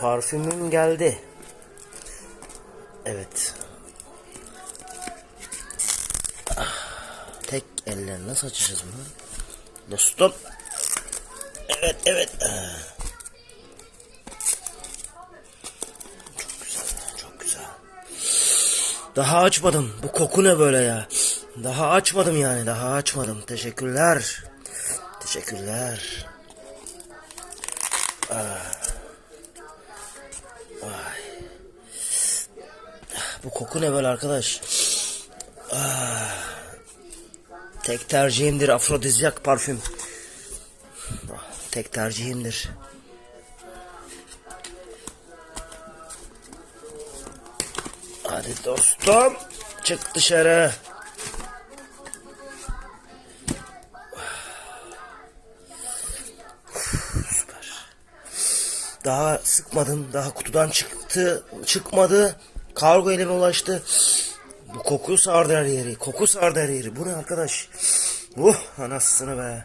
Parfümüm geldi. Evet. Ah, Tek elle nasıl açacağız bunu? Dostum. Evet evet. Ah. Çok güzel çok güzel. Daha açmadım. Bu koku ne böyle ya? Daha açmadım yani. Daha açmadım. Teşekkürler. Teşekkürler. Bu koku ne böyle arkadaş? Ah. Tek tercihimdir afrodizyak parfüm. Ah, Tek tercihimdir. Hadi dostum. Çık dışarı. Süper. Daha sıkmadım. Daha kutudan çıktı. Çıkmadı. Kargo elime ulaştı. Bu koku sardı her yeri. Koku sardı her yeri. Bu ne arkadaş? Uh anasını be.